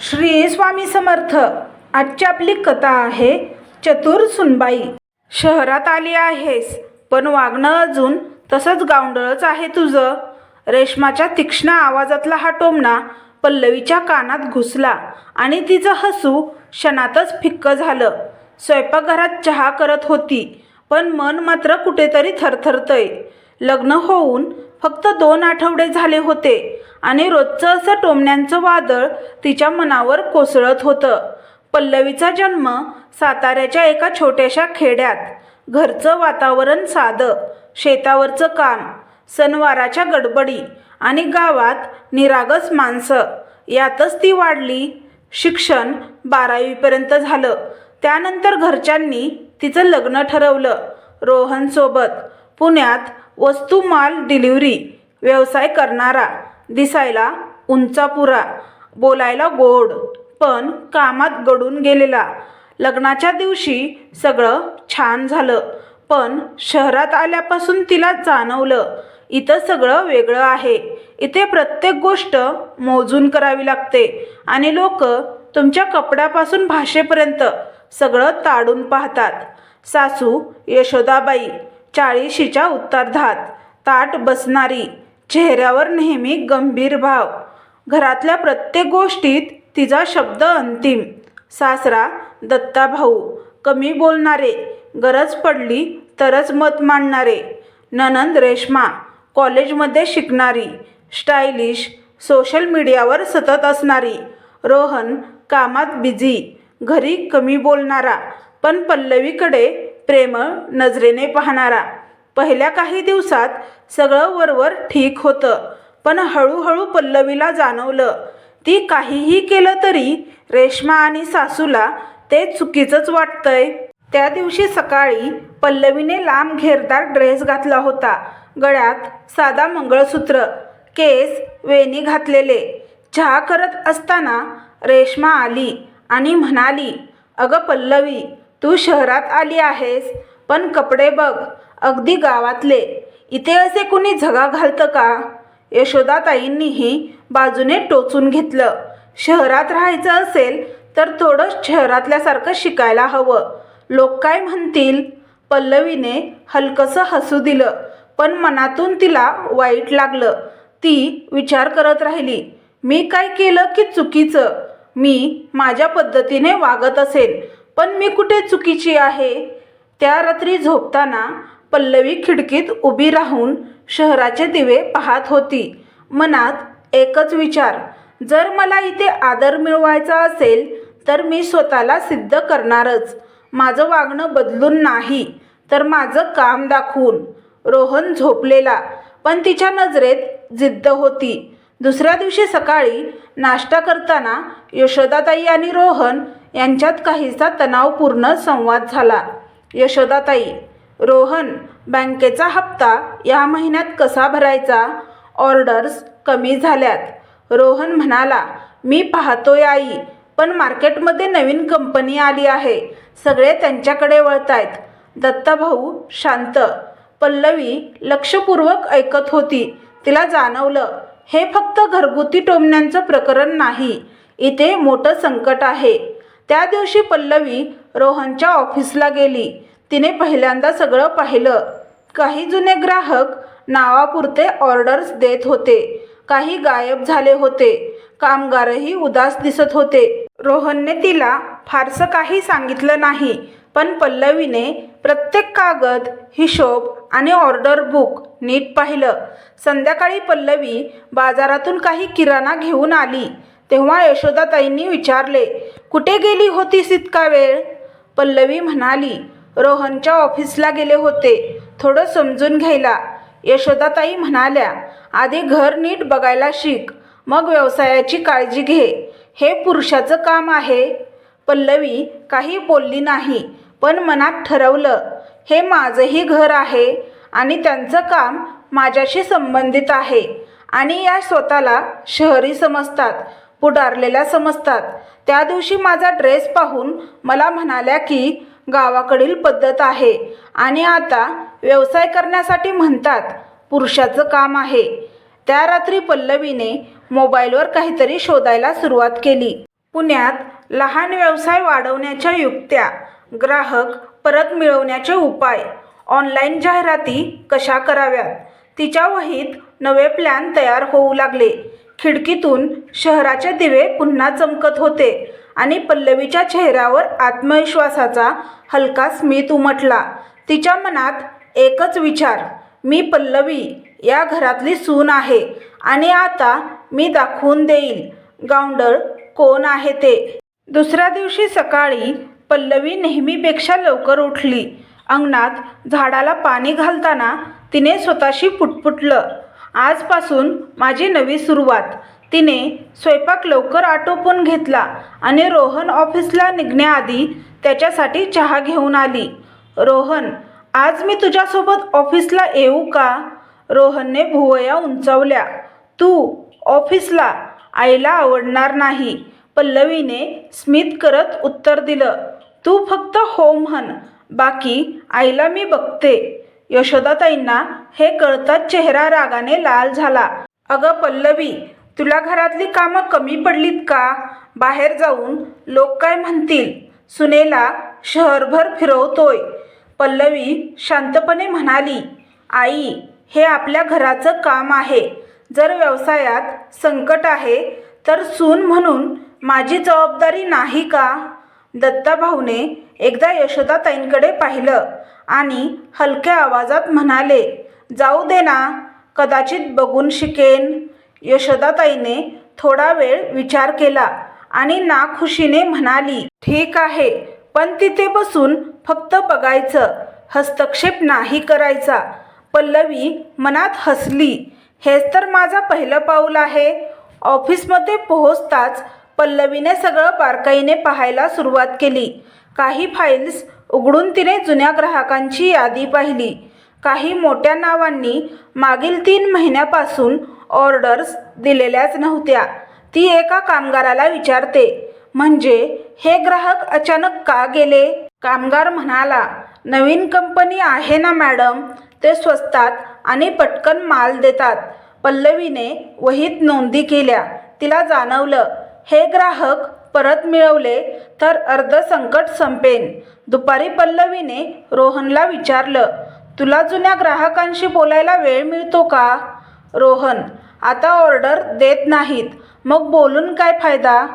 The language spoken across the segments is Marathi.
श्री स्वामी समर्थ. आजची आपली कथा आहे चतुर सुनबाई. शहरात आली आहेस पण वागणं अजून तसंच गावंडळच आहे तुझं. रेशमाच्या तीक्ष्ण आवाजातला हा टोमणा पल्लवीच्या कानात घुसला आणि तिचं हसू क्षणातच फिक्क झालं. स्वयंपाकघरात चहा करत होती पण मन मात्र कुठेतरी थरथरतंय. लग्न होऊन फक्त दोन आठवडे झाले होते आणि रोजचं असं टोमण्यांचं वादळ तिच्या मनावर कोसळत होतं. पल्लवीचा जन्म साताऱ्याच्या एका छोट्याशा खेड्यात. घरचं वातावरण साधं शेतावरचं काम सणवाराच्या गडबडी आणि गावात निरागस माणसं. यातच ती वाढली. शिक्षण बारावीपर्यंत झालं. त्यानंतर घरच्यांनी तिचं लग्न ठरवलं. रोहनसोबत पुण्यात वस्तुमाल डिलिव्हरी व्यवसाय करणारा दिसायला उंचापुरा बोलायला गोड पण कामात गडून गेलेला. लग्नाच्या दिवशी सगळं छान झालं पण शहरात आल्यापासून तिला जाणवलं इथं सगळं वेगळं आहे. इथे प्रत्येक गोष्ट मोजून करावी लागते आणि लोक तुमच्या कपड्यापासून भाषेपर्यंत सगळं ताडून पाहतात. सासू यशोदाबाई चाळीशीच्या उत्तरार्धात ताट बसणारी चेहऱ्यावर नेहमी गंभीर भाव. घरातल्या प्रत्येक गोष्टीत तिचा शब्द अंतिम. सासरा दत्ताभाऊ कमी बोलणारे गरज पडली तरच मत मांडणारे. ननंद रेश्मा कॉलेजमध्ये शिकणारी स्टायलिश सोशल मीडियावर सतत असणारी. रोहन कामात बिझी घरी कमी बोलणारा पण पल्लवीकडे प्रेमळ नजरेने पाहणारा. पहिल्या काही दिवसात सगळं वरवर ठीक होतं पण हळूहळू पल्लवीला जाणवलं. ती काहीही केलं तरी रेश्मा आणि सासूला ते चुकीचंच वाटतंय. त्या दिवशी सकाळी पल्लवीने लांब घेरदार ड्रेस घातला होता. गळ्यात साधा मंगळसूत्र केस वेणी घातलेले. चहा करत असताना रेश्मा आली आणि म्हणाली अगं पल्लवी तू शहरात आली आहेस पण कपडे बघ अगदी गावातले. इथे असे कुणी झगा घालतं का? यशोदाताईंनीही बाजूने टोचून घेतलं. शहरात राहायचं असेल तर थोडं शहरातल्यासारखं शिकायला हवं. लोक काय म्हणतील? पल्लवीने हलकंसं हसू दिलं पण मनातून तिला वाईट लागलं. ती विचार करत राहिली मी काय केलं की चुकीचं? मी माझ्या पद्धतीने वागत असेल पण मी कुठे चुकीची आहे? त्या रात्री झोपताना पल्लवी खिडकीत उभी राहून शहराचे दिवे पाहत होती. मनात एकच विचार जर मला इथे आदर मिळवायचा असेल तर मी स्वतःला सिद्ध करणारच. माझं वागणं बदलून नाही तर माझं काम दाखवून. रोहन झोपलेला पण तिच्या नजरेत जिद्द होती. दुसऱ्या दिवशी सकाळी नाश्ता करताना यशोदाताई आणि रोहन यांच्यात काहीसा तणावपूर्ण संवाद झाला. यशोदाताई रोहन बँकेचा हप्ता या महिन्यात कसा भरायचा? ऑर्डर्स कमी झाल्यात. रोहन म्हणाला मी पाहतोय आई पण मार्केटमध्ये नवीन कंपनी आली आहे. सगळे त्यांच्याकडे वळतायत. दत्ताभाऊ शांत. पल्लवी लक्षपूर्वक ऐकत होती. तिला जाणवलं हे फक्त घरगुती टोमण्यांचं प्रकरण नाही. इथे मोठं संकट आहे. त्या दिवशी पल्लवी रोहनच्या ऑफिसला गेली. तिने पहिल्यांदा सगळं पाहिलं. काही जुने ग्राहक नावापुरते ऑर्डर्स देत होते. काही गायब झाले होते. कामगारही उदास दिसत होते. रोहनने तिला फारसं काही सांगितलं नाही पण पल्लवीने प्रत्येक कागद हिशोब आणि ऑर्डर बुक नीट पाहिलं. संध्याकाळी पल्लवी बाजारातून काही किराणा घेऊन आली. तेव्हा यशोदाताईंनी विचारले कुठे गेली होतीस इतका वेळ? पल्लवी म्हणाली रोहनच्या ऑफिसला गेले होते थोडं समजून घ्यायला. यशोदाताई म्हणाल्या आधी घर नीट बघायला शिक मग व्यवसायाची काळजी घे. हे पुरुषाचं काम आहे. पल्लवी काही बोलली नाही पण मनात ठरवलं हे माझंही घर आहे आणि त्यांचं काम माझ्याशी संबंधित आहे आणि या स्वतःला शहरी समजतात. पुढारलेल्या समजतात. त्या दिवशी माझा ड्रेस पाहून मला म्हणाल्या की गावाकडील पद्धत आहे आणि आता व्यवसाय करण्यासाठी म्हणतात पुरुषाचं काम आहे. त्या रात्री पल्लवीने मोबाईलवर काहीतरी शोधायला सुरुवात केली. पुण्यात लहान व्यवसाय वाढवण्याच्या युक्त्या ग्राहक परत मिळवण्याचे उपाय ऑनलाईन जाहिराती कशा कराव्यात तिच्या वहीत नवे प्लॅन तयार होऊ लागले. खिडकीतून शहराचे दिवे पुन्हा चमकत होते आणि पल्लवीच्या चेहऱ्यावर आत्मविश्वासाचा हलका स्मित उमटला. तिच्या मनात एकच विचार मी पल्लवी या घरातली सून आहे आणि आता मी दाखवून देईल. गावंडळ कोण आहे ते? दुसऱ्या दिवशी सकाळी पल्लवी नेहमीपेक्षा लवकर उठली. अंगणात झाडाला पाणी घालताना तिने स्वतःशी पुटपुटलं. आजपासून माझी नवी सुरुवात. तिने स्वयंपाक लवकर आटोपून घेतला आणि रोहन ऑफिसला निघण्याआधी त्याच्यासाठी चहा घेऊन आली. रोहन आज मी तुझ्यासोबत ऑफिसला येऊ का? रोहनने भुवया उंचावल्या. तू ऑफिसला? आईला आवडणार नाही. पल्लवीने स्मित करत उत्तर दिलं. तू फक्त हो म्हण. बाकी आईला मी बघते. यशोदाताईंना हे कळताच चेहरा रागाने लाल झाला. अगं पल्लवी तुला घरातली कामं कमी पडलीत का? बाहेर जाऊन लोक काय म्हणतील? सुनेला शहरभर फिरवतोय. पल्लवी शांतपणे म्हणाली आई हे आपल्या घराचं काम आहे. जर व्यवसायात संकट आहे तर सून म्हणून माझी जबाबदारी नाही का? दत्ताभाऊने एकदा यशोदाताईंकडे पाहिलं. आणि हलक्या आवाजात म्हणाले जाऊ दे ना कदाचित बघून शिकेन. यशोदाताईने थोडा वेळ विचार केला आणि नाखुशीने म्हणाली ठीक आहे पण तिथे बसून फक्त बघायचं हस्तक्षेप नाही करायचा. पल्लवी मनात हसली हेच तर माझा पहिलं पाऊल आहे. ऑफिसमध्ये पोहोचताच पल्लवीने सगळं बारकाईने पाहायला सुरुवात केली. काही फाईल्स उघडून तिने जुन्या ग्राहकांची यादी पाहिली. काही मोठ्या नावांनी मागील तीन महिन्यापासून ऑर्डर्स दिलेल्याच नव्हत्या. ती एका कामगाराला विचारते म्हणजे हे ग्राहक अचानक का गेले? कामगार म्हणाला नवीन कंपनी आहे ना मॅडम. ते स्वस्तात आणि पटकन माल देतात. पल्लवीने वहीत नोंदी केल्या. तिला जाणवलं हे ग्राहक परत मिळवले तर अर्ध संकट संपेन. दुपारी पल्लवीने रोहनला विचारलं तुला जुन्या ग्राहकांशी बोलायला वेळ मिळतो का? रोहन आता ऑर्डर देत नाहीत. मग बोलून काय फायदा?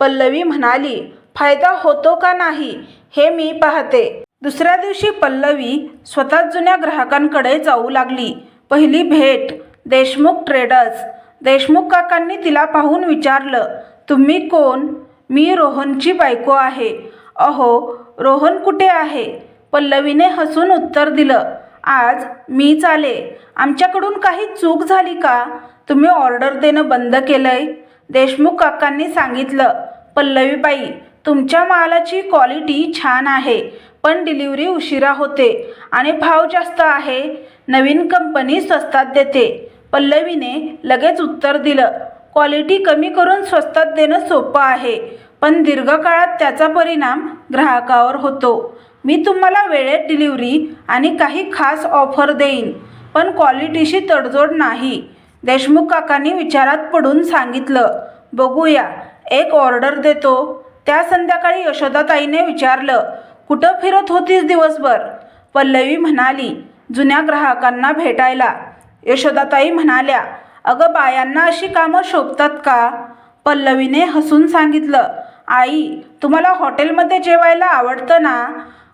पल्लवी म्हणाली फायदा होतो का नाही हे मी पाहते. दुसऱ्या दिवशी पल्लवी स्वतः जुन्या ग्राहकांकडे जाऊ लागली. पहिली भेट देशमुख ट्रेडर्स देशमुख काकांनी तिला पाहून विचारलं तुम्ही कोण? मी रोहनची बायको आहे. अहो रोहन कुठे आहे? पल्लवीने हसून उत्तर दिलं आज मीच आले आमच्याकडून काही चूक झाली का? तुम्ही ऑर्डर देणं बंद केलंय. देशमुख काकांनी सांगितलं पल्लवीबाई तुमच्या मालाची क्वालिटी छान आहे पण डिलिव्हरी उशिरा होते आणि भाव जास्त आहे. नवीन कंपनी स्वस्तात देते. पल्लवीने लगेच उत्तर दिलं क्वालिटी कमी करून स्वस्तात देणं सोपं आहे पण दीर्घकाळात त्याचा परिणाम ग्राहकावर होतो. मी तुम्हाला वेळेत डिलिव्हरी आणि काही खास ऑफर देईन पण क्वालिटीशी तडजोड नाही. देशमुख काकांनी विचारात पडून सांगितलं बघूया एक ऑर्डर देतो. त्या संध्याकाळी यशोदाताईने विचारलं कुठं फिरत होतीस दिवसभर? पल्लवी म्हणाली जुन्या ग्राहकांना भेटायला. यशोदाताई म्हणाल्या अगं बायांना अशी कामं शोभतात का? पल्लवीने हसून सांगितलं आई तुम्हाला हॉटेलमध्ये जेवायला आवडतं ना?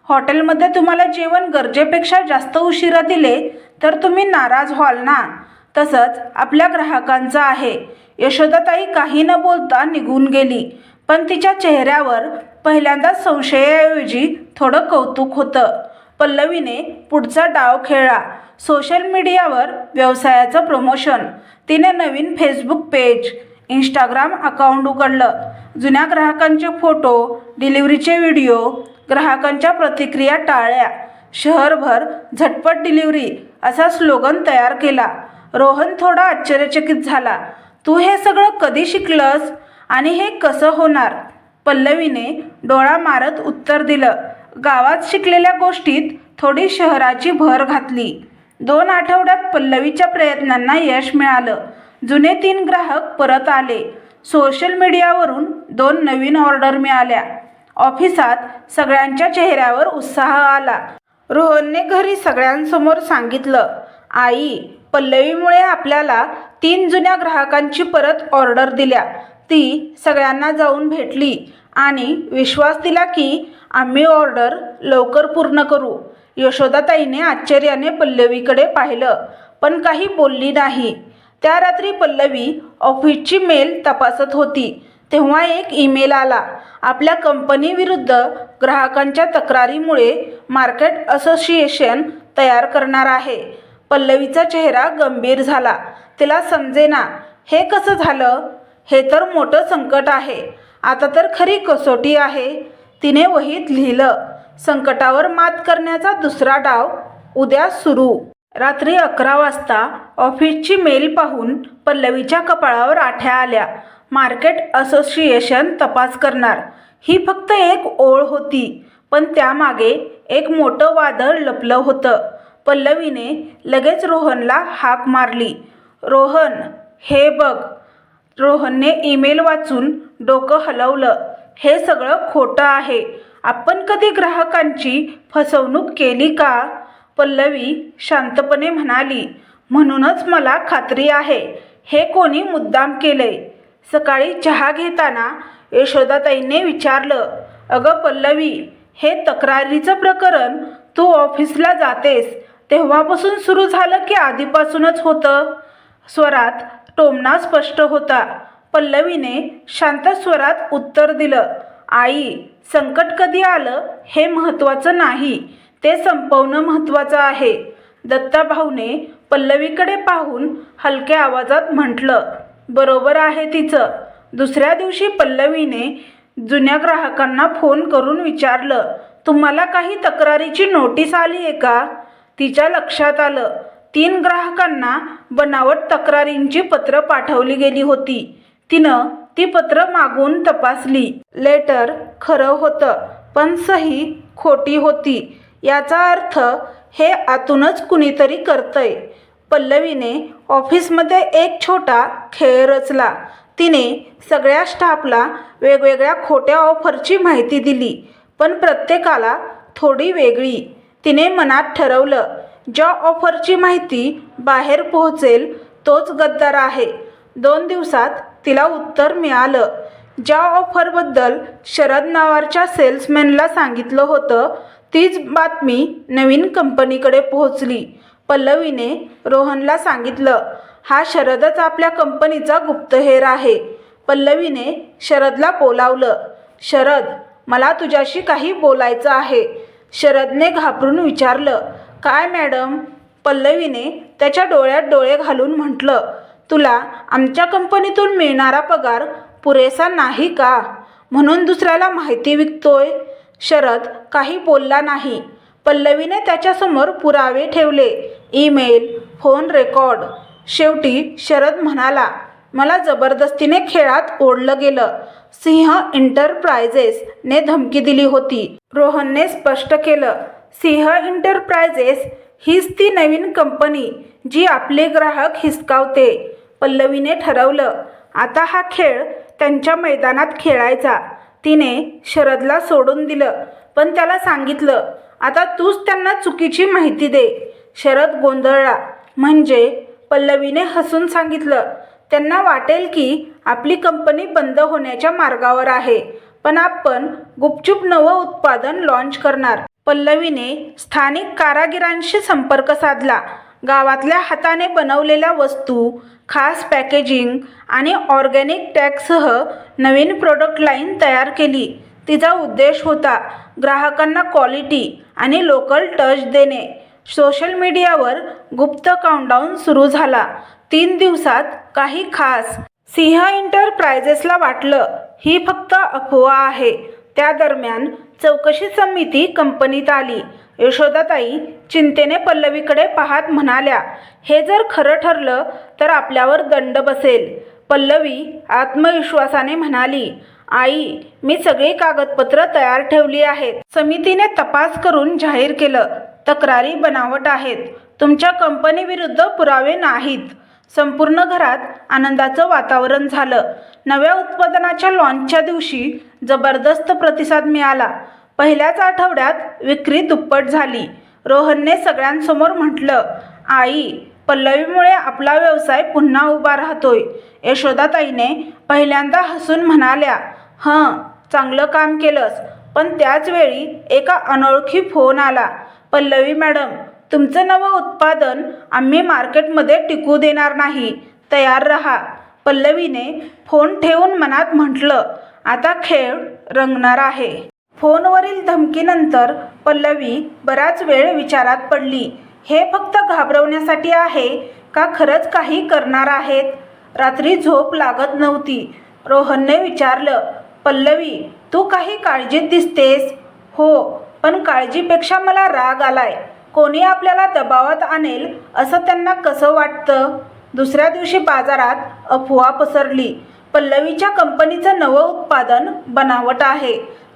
हॉटेलमध्ये तुम्हाला जेवण गरजेपेक्षा जास्त उशिरा दिले तर तुम्ही नाराज व्हाल ना? तसंच आपल्या ग्राहकांचं आहे. यशोदाताई काही न बोलता निघून गेली पण तिच्या चेहऱ्यावर पहिल्यांदा संशयाऐवजी थोडं कौतुक होतं. पल्लवीने पुढचा डाव खेळला सोशल मीडियावर व्यवसायाचं प्रमोशन तिने नवीन फेसबुक पेज इंस्टाग्राम अकाउंट उघडलं. जुन्या ग्राहकांचे फोटो डिलिव्हरीचे व्हिडिओ ग्राहकांच्या प्रतिक्रिया टाळल्या. शहरभर झटपट डिलिव्हरी असा स्लोगन तयार केला. रोहन थोडा आश्चर्यचकित झाला. तू हे सगळं कधी शिकलंस? आणि हे कसं होणार? पल्लवीने डोळा मारत उत्तर दिलं. गावात शिकलेल्या गोष्टीत थोडी शहराची भर घातली. दोन आठवड्यात पल्लवीच्या प्रयत्नांना यश मिळालं. जुने तीन ग्राहक परत आले. सोशल मीडियावरून दोन नवीन ऑर्डर मिळाल्या. ऑफिसात सगळ्यांच्या चेहऱ्यावर उत्साह आला. रोहनने घरी सगळ्यांसमोर सांगितलं आई पल्लवीमुळे आपल्याला तीन जुन्या ग्राहकांची परत ऑर्डर दिल्या. ती सगळ्यांना जाऊन भेटली आणि विश्वास दिला की आम्ही ऑर्डर लवकर पूर्ण करू. यशोदाताईने आश्चर्याने पल्लवीकडे पाहिलं पण काही बोलली नाही. त्या रात्री पल्लवी ऑफिसची मेल तपासत होती. तेव्हा एक ईमेल आला. आपल्या कंपनीविरुद्ध ग्राहकांच्या तक्रारीमुळे मार्केट असोसिएशन तयार करणार आहे. पल्लवीचा चेहरा गंभीर झाला. तिला समजेना हे कसं झालं? हे तर मोठं संकट आहे. आता तर खरी कसोटी आहे. तिने वहीत लिहिलं संकटावर मात करण्याचा दुसरा डाव उद्या सुरू. रात्री अकरा वाजता ऑफिसची मेल पाहून पल्लवीच्या कपाळावर आठ्या आल्या. मार्केट असोसिएशन तपास करणार. ही फक्त एक ओळ होती पण त्यामागे एक मोठं वादळ लपलं होतं. पल्लवीने लगेच रोहनला हाक मारली. रोहन हे बघ. रोहनने ईमेल वाचून डोकं हलवलं. हे सगळं खोटं आहे. आपण कधी ग्राहकांची फसवणूक केली का? पल्लवी शांतपणे म्हणाली म्हणूनच मला खात्री आहे. हे कोणी मुद्दाम केले? सकाळी चहा घेताना यशोदाताईंनी विचारलं अगं पल्लवी हे तक्रारीचं प्रकरण तू ऑफिसला जातेस. तेव्हापासून सुरू झालं की आधीपासूनच होतं? स्वरात टोमणा स्पष्ट होता. पल्लवीने शांत स्वरात उत्तर दिलं आई संकट कधी आलं हे महत्त्वाचं नाही. ते संपवणं महत्त्वाचं आहे. दत्ताभाऊने पल्लवीकडे पाहून हलक्या आवाजात म्हटलं बरोबर आहे तिचं. दुसऱ्या दिवशी पल्लवीने जुन्या ग्राहकांना फोन करून विचारलं तुम्हाला काही तक्रारीची नोटीस आली आहे का? तिच्या लक्षात आलं तीन ग्राहकांना बनावट तक्रारींची पत्र पाठवली गेली होती. तिनं ती पत्र मागून तपासली. लेटर खरं होतं पण सही खोटी होती. याचा अर्थ हे आतूनच कुणीतरी करतंय. पल्लवीने ऑफिसमध्ये एक छोटा खेळ रचला. तिने सगळ्या स्टाफला वेगवेगळ्या खोट्या ऑफरची माहिती दिली पण प्रत्येकाला थोडी वेगळी. तिने मनात ठरवलं ज्या ऑफरची माहिती बाहेर पोहोचेल तोच गद्दार आहे. दोन दिवसात तिला उत्तर मिळालं. ज्या ऑफरबद्दल शरद नावारच्या सेल्समॅनला सांगितलं होतं तीच बातमी नवीन कंपनीकडे पोहोचली. पल्लवीने रोहनला सांगितलं हा शरदच आपल्या कंपनीचा गुप्तहेर आहे. पल्लवीने शरदला बोलावलं शरद मला तुझ्याशी काही बोलायचं आहे. शरदने घाबरून विचारलं काय मॅडम? पल्लवीने त्याच्या डोळ्यात डोळे घालून म्हटलं तुला आमच्या कंपनीतून मिळणारा पगार पुरेसा नाही का? म्हणून दुसऱ्याला माहिती विकतोय. शरद काही बोलला नाही. पल्लवीने त्याच्यासमोर पुरावे ठेवले. Email phone record. शेवटी शरद म्हणाला मला जबरदस्तीने खेळात ओढलं गेलं. सिंह इंटरप्राइजेसने धमकी दिली होती. रोहनने स्पष्ट केलं सिंह इंटरप्राइजेस हीच ती नवीन कंपनी जी आपले ग्राहक हिसकावते. पल्लवीने ठरवलं. आता हा खेळ त्यांच्या मैदानात खेळायचा. तिने शरदला सोडून दिलं. पण त्याला सांगितलं आता तूच त्यांना चुकीची माहिती दे. शरद गोंधळला. म्हणजे पल्लवीने हसून सांगितलं त्यांना वाटेल की आपली कंपनी बंद होण्याच्या मार्गावर आहे पण आपण गुपचूप नवं उत्पादन लॉन्च करणार. पल्लवीने स्थानिक कारागिरांशी संपर्क साधला. गावातल्या हाताने बनवलेल्या वस्तू खास पॅकेजिंग आणि ऑर्गॅनिक टॅगसह नवीन प्रोडक्ट लाईन तयार केली. तिचा उद्देश होता ग्राहकांना क्वालिटी आणि लोकल टच देणे. सोशल मीडियावर गुप्त काउंटडाऊन सुरू झाला. तीन दिवसात काही खास सिंह इंटरप्राइजेसला वाटलं. ही फक्त अफवा आहे. त्या दरम्यान चौकशी समिती कंपनीत आली. यशोदाताई चिंतेने पल्लवीकडे पाहत म्हणाल्या हे जर खरं ठरलं तर आपल्यावर दंड बसेल. पल्लवी आत्मविश्वासाने म्हणाली आई मी सगळी कागदपत्र तयार ठेवली आहेत. समितीने तपास करून जाहीर केलं. तक्रारी बनावट आहेत. तुमच्या कंपनीविरुद्ध पुरावे नाहीत. संपूर्ण घरात आनंदाचं वातावरण झालं. नव्या उत्पादनाच्या लॉन्चच्या दिवशी जबरदस्त प्रतिसाद मिळाला. पहिल्याच आठवड्यात विक्री दुप्पट झाली. रोहनने सगळ्यांसमोर म्हटलं आई पल्लवीमुळे आपला व्यवसाय पुन्हा उभा राहतोय. यशोदाताईने पहिल्यांदा हसून म्हणाल्या हं चांगलं काम केलंस पण त्याच वेळी एका अनोळखी फोन आला. पल्लवी मॅडम तुमचं नवं उत्पादन आम्ही मार्केटमध्ये टिकू देणार नाही तयार रहा. पल्लवीने फोन ठेवून मनात म्हटलं आता खेळ रंगणार आहे. फोनवरील धमकीनंतर पल्लवी बराच वेळ विचारात पडली हे फक्त घाबरवण्यासाठी आहे का खरंच काही करणार आहेत? रात्री झोप लागत नव्हती. रोहनने विचारलं पल्लवी तू काही काळजीत दिसतेस? हो पण काळजीपेक्षा मला राग आलाय. कोणी आपल्याला दबावात आणेल असं त्यांना कसं वाटतं? दुसऱ्या दिवशी बाजारात अफवा पसरली. पल्लवीच्या कंपनीचं नवं उत्पादन बनावट आहे.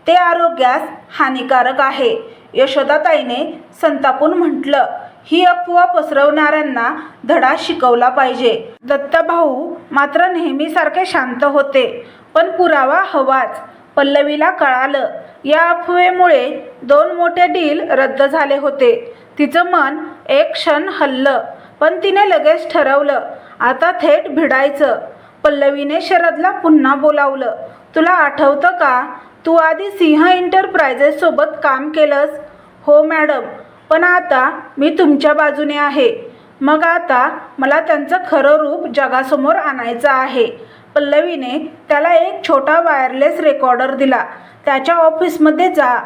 ते आरोग्यास हानिकारक आहे. यशोदाताईने संतापून म्हटलं ही अफवा पसरवणाऱ्यांना धडा शिकवला पाहिजे. दत्तभाऊ मात्र नेहमीसारखे शांत होते पण पुरावा हवाच. पल्लवीला कळालं या अफवेमुळे दोन मोठे डील रद्द झाले होते. तिचं मन एक क्षण हल्लं पण तिने लगेच ठरवलं आता थेट भिडायचं. पल्लवीने शरदला पुन्हा बोलावलं तुला आठवतं का तू आधी सिंह एंटरप्रायझेससोबत काम केलंस. हो मॅडम. पण आता मी तुमच्या बाजूने आहे. मग आता मला त्यांचं खरं रूप जगासमोर आणायचं आहे. पल्लवीने त्याला एक छोटा वायरलेस रेकॉर्डर दिला. त्याच्या ऑफिसमध्ये जा.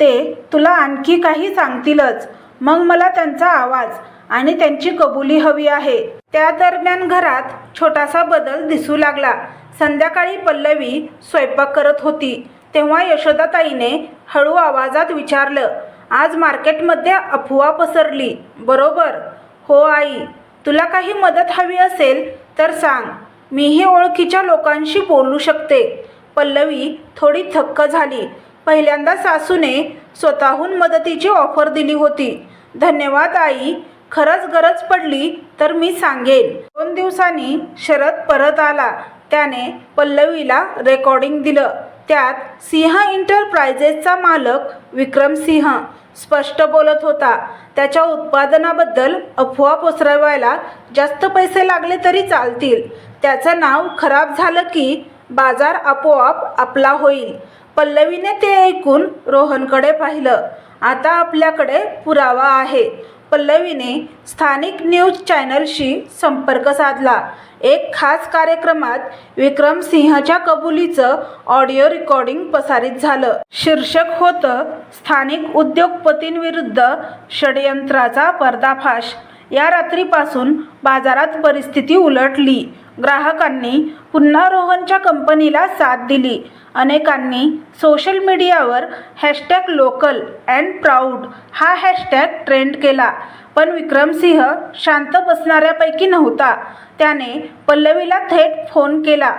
ते तुला आणखी काही सांगतीलच. मग मला त्यांचा आवाज आणि त्यांची कबुली हवी आहे. त्या दरम्यान घरात छोटासा बदल दिसू लागला. संध्याकाळी पल्लवी स्वयंपाक करत होती. तेव्हा यशोदाताईने हळू आवाजात विचारलं आज मार्केटमध्ये अफवा पसरली. बरोबर. हो आई. तुला काही मदत हवी असेल तर सांग. मीही ओळखीच्या लोकांशी बोलू शकते. पल्लवी थोडी थक्क झाली. पहिल्यांदा सासूने स्वतःहून मदतीची ऑफर दिली होती. धन्यवाद आई. खरंच गरज पडली तर मी सांगेन. दोन दिवसांनी शरद परत आला. त्याने पल्लवीला रेकॉर्डिंग दिलं. त्यात सिंह इंटरप्रायझेसचा मालक विक्रम सिंह स्पष्ट बोलत होता. त्याच्या उत्पादनाबद्दल अफवा पसरवायला जास्त पैसे लागले तरी चालतील. त्याचं नाव खराब झालं की बाजार आपोआप आपला होईल. पल्लवीने ते ऐकून रोहनकडे पाहिलं. आता आपल्याकडे पुरावा आहे. पल्लवीने स्थानिक न्यूज चॅनलशी संपर्क साधला. एक खास कार्यक्रमात विक्रम सिंहच्या कबुलीचं ऑडिओ रेकॉर्डिंग प्रसारित झालं. शीर्षक होतं स्थानिक उद्योगपतींविरुद्ध षडयंत्राचा पर्दाफाश. या रात्रीपासून बाजारात परिस्थिती उलटली. ग्राहकांनी पुन्हा रोहनच्या कंपनीला साथ दिली. अनेकांनी सोशल मीडियावर हॅशटॅग लोकल अँड प्राऊड हा हॅशटॅग ट्रेंड केला. पण विक्रमसिंह शांत बसणाऱ्यापैकी नव्हता. त्याने पल्लवीला थेट फोन केला.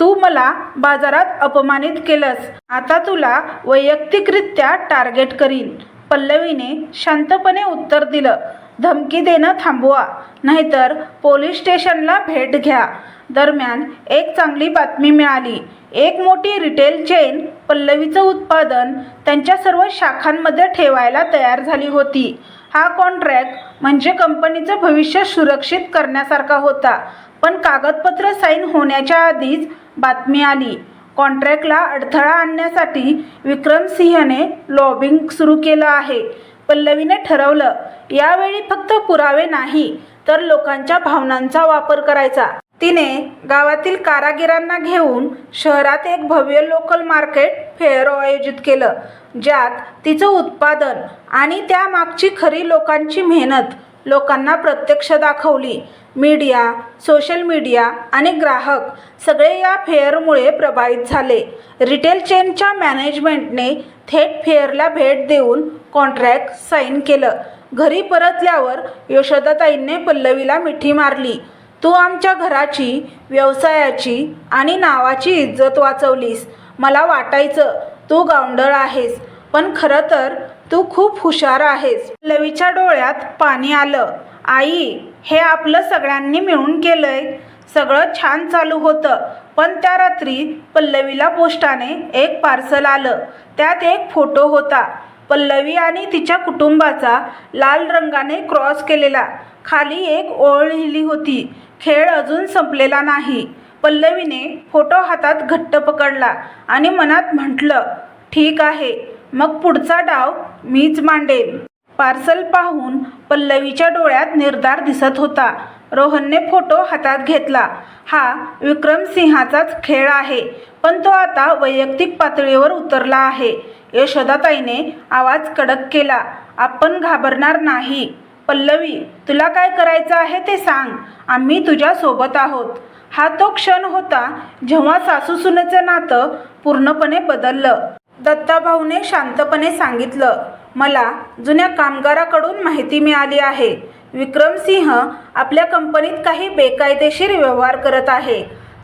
तू मला बाजारात अपमानित केलंस. आता तुला वैयक्तिकरित्या टार्गेट करीन. पल्लवीने शांतपणे उत्तर दिलं. धमकी देणं थांबवा नाहीतर पोलीस स्टेशनला भेट घ्या. दरम्यान एक चांगली बातमी मिळाली. एक मोठी रिटेल चेन पल्लवीचं उत्पादन त्यांच्या सर्व शाखांमध्ये ठेवायला तयार झाली होती. हा कॉन्ट्रॅक्ट म्हणजे कंपनीचं भविष्य सुरक्षित करण्यासारखा होता. पण कागदपत्र साईन होण्याच्या आधीच बातमी आली. कॉन्ट्रॅक्टला अडथळा आणण्यासाठी विक्रम सिंहने लॉबिंग सुरू केलं आहे. पल्लवीने ठरवलं यावेळी फक्त पुरावे नाही तर लोकांच्या भावनांचा वापर करायचा. तिने गावातील कारागिरांना घेऊन शहरात एक भव्य लोकल मार्केट फेअर आयोजित केलं ज्यात तिचं उत्पादन आणि त्यामागची खरी लोकांची मेहनत लोकांना प्रत्यक्ष दाखवली. मीडिया सोशल मीडिया आणि ग्राहक सगळे या फेअरमुळे प्रभावित झाले. रिटेल चेनच्या मॅनेजमेंटने थेट फेअरला भेट देऊन कॉन्ट्रॅक्ट साईन केलं. घरी परतल्यावर यशोदाताईंने पल्लवीला मिठी मारली. तू आमच्या घराची व्यवसायाची आणि नावाची इज्जत वाचवलीस. मला वाटायचं तू गावंडळ आहेस. पण खरं तर तू खूप हुशार आहेस. पल्लवीच्या डोळ्यात पाणी आलं. आई हे आपलं सगळ्यांनी मिळून केलंय. सगळं छान चालू होतं पण त्या रात्री पल्लवीला पोस्टाने एक पार्सल आलं. त्यात एक फोटो होता. पल्लवी आणि तिच्या कुटुंबाचा लाल रंगाने क्रॉस केलेला. खाली एक ओळ लिहिली होती. खेळ अजून संपलेला नाही. पल्लवीने फोटो हातात घट्ट पकडला आणि मनात म्हटलं ठीक आहे. मग पुढचा डाव मीच मांडेल. पार्सल पाहून पल्लवीच्या डोळ्यात निर्धार दिसत होता. रोहनने फोटो हातात घेतला. हा विक्रमसिंहाचाच खेळ आहे पण तो आता वैयक्तिक पातळीवर उतरला आहे. यशोदाताईने आवाज कडक केला. आपण घाबरणार नाही. पल्लवी तुला काय करायचं आहे ते सांग. आम्ही तुझ्या सोबत आहोत. हा तो क्षण होता जेव्हा सासूसुनेचं नातं पूर्णपणे बदललं. दत्ताभाऊने शांतपणे सांगितलं मला जुन्या कामगाराकडून माहिती मिळाली आहे. विक्रमसिंह आपल्या कंपनीत काही बेकायदेशीर व्यवहार करत आहे.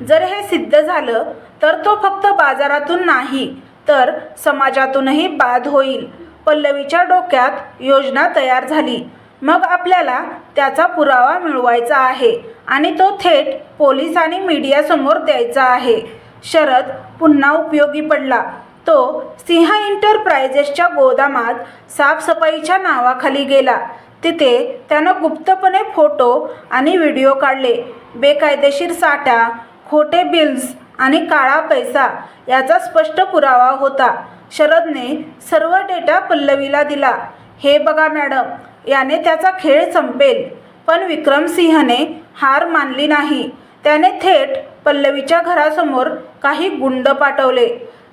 जर हे सिद्ध झालं तर तो फक्त बाजारातून नाही तर समाजातूनही बाद होईल. पल्लवीच्या डोक्यात योजना तयार झाली. मग आपल्याला त्याचा पुरावा मिळवायचा आहे आणि तो थेट पोलीस आणि मीडियासमोर द्यायचा आहे. शरद पुन्हा उपयोगी पडला. तो सिंह एंटरप्राइजेसच्या गोदामात साफसफाईच्या नावाखाली गेला. तिथे त्यानं गुप्तपणे फोटो आणि व्हिडिओ काढले. बेकायदेशीर साठा खोटे बिल्स आणि काळा पैसा याचा स्पष्ट पुरावा होता. शरदने सर्व डेटा पल्लवीला दिला. हे बघा मॅडम याने त्याचा खेळ संपेल. पण विक्रमसिंहने हार मानली नाही. त्याने थेट पल्लवीच्या घरासमोर काही गुंड पाठवले.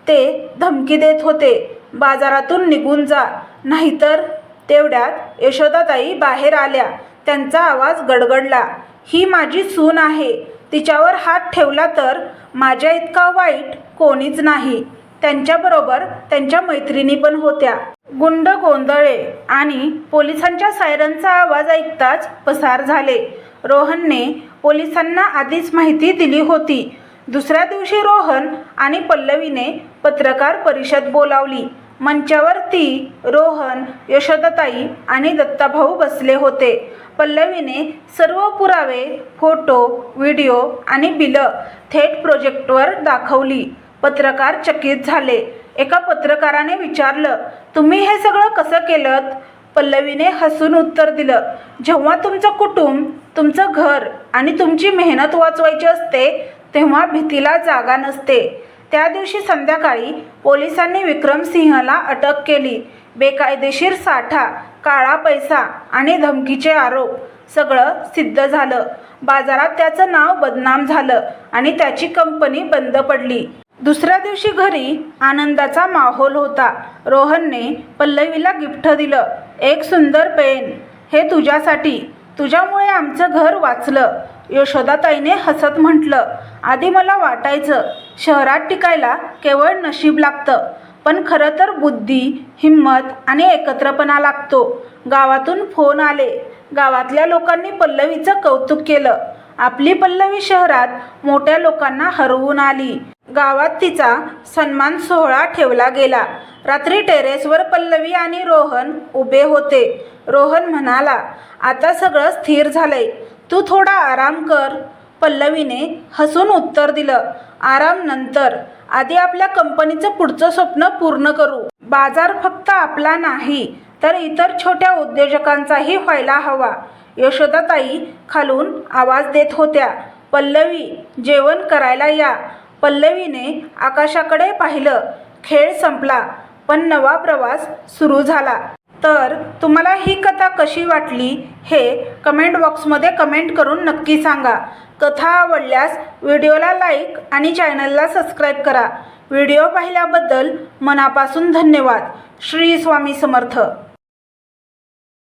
ते धमकी देत होते. बाजारातून निघून जा. नाहीतर तेवढ्यात यशोदाताई बाहेर आल्या. त्यांचा आवाज गडगडला. ही माझी सून आहे. तिच्यावर हात ठेवला तर माझ्या इतका वाईट कोणीच नाही. त्यांच्याबरोबर त्यांच्या मैत्रिणी पण होत्या. गुंड गोंधळे आणि पोलिसांच्या सायरनचा आवाज ऐकताच पसार झाले. रोहनने पोलिसांना आधीच माहिती दिली होती. दुसऱ्या दिवशी रोहन आणि पल्लवीने पत्रकार परिषद बोलावली. मंचावर ती रोहन यशोदाताई आणि दत्ताभाऊ बसले होते. पल्लवीने सर्व पुरावे फोटो व्हिडिओ आणि बिलं थेट प्रोजेक्टवर दाखवली. पत्रकार चकित झाले. एका पत्रकाराने विचारलं तुम्ही हे सगळं कसं केलं पल्लवीने हसून उत्तर दिलं जेव्हा तुमचं कुटुंब तुमचं घर आणि तुमची मेहनत वाचवायची असते तेव्हा भीतीला जागा नसते. त्या दिवशी संध्याकाळी पोलिसांनी विक्रमसिंहला अटक केली. बेकायदेशीर साठा काळा पैसा आणि धमकीचे आरोप सगळं सिद्ध झालं. बाजारात त्याचं नाव बदनाम झालं आणि त्याची कंपनी बंद पडली. दुसऱ्या दिवशी घरी आनंदाचा माहोल होता. रोहनने पल्लवीला गिफ्ट दिलं. एक सुंदर पेन. हे तुझ्यासाठी. तुझ्यामुळे आमचं घर वाचलं. यशोदाताईने हसत म्हटलं आधी मला वाटायचं शहरात टिकायला केवळ नशीब लागतं. पण खरं तर बुद्धी हिंमत आणि एकत्रपणा लागतो. गावातून फोन आले. गावातल्या लोकांनी पल्लवीचं कौतुक केलं. आपली पल्लवी शहरात मोठ्या लोकांना हरवून आली. गावात तिचा सन्मान सोहळा ठेवला गेला. रात्री टेरेसवर पल्लवी आणि रोहन उभे होते. रोहन म्हणाला आता सगळं स्थिर झालंय. तू थोडा आराम कर. पल्लवीने हसून उत्तर दिलं आराम नंतर. आधी आपल्या कंपनीचं पुढचं स्वप्न पूर्ण करू. बाजार फक्त आपला नाही तर इतर छोट्या उद्योजकांचाही व्हायला हवा. यशोदाताई खालून आवाज देत होत्या पल्लवी जेवण करायला या. पल्लवीने आकाशाकडे पाहिलं खेळ संपला पण नवा प्रवास सुरू झाला. तर तुम्हाला ही कथा कशी वाटली हे कमेंट बॉक्समध्ये कमेंट करून नक्की सांगा. कथा आवडल्यास व्हिडिओला लाईक आणि चॅनलला सबस्क्राईब करा. व्हिडिओ पाहिल्याबद्दल मनापासून धन्यवाद. श्री स्वामी समर्थ.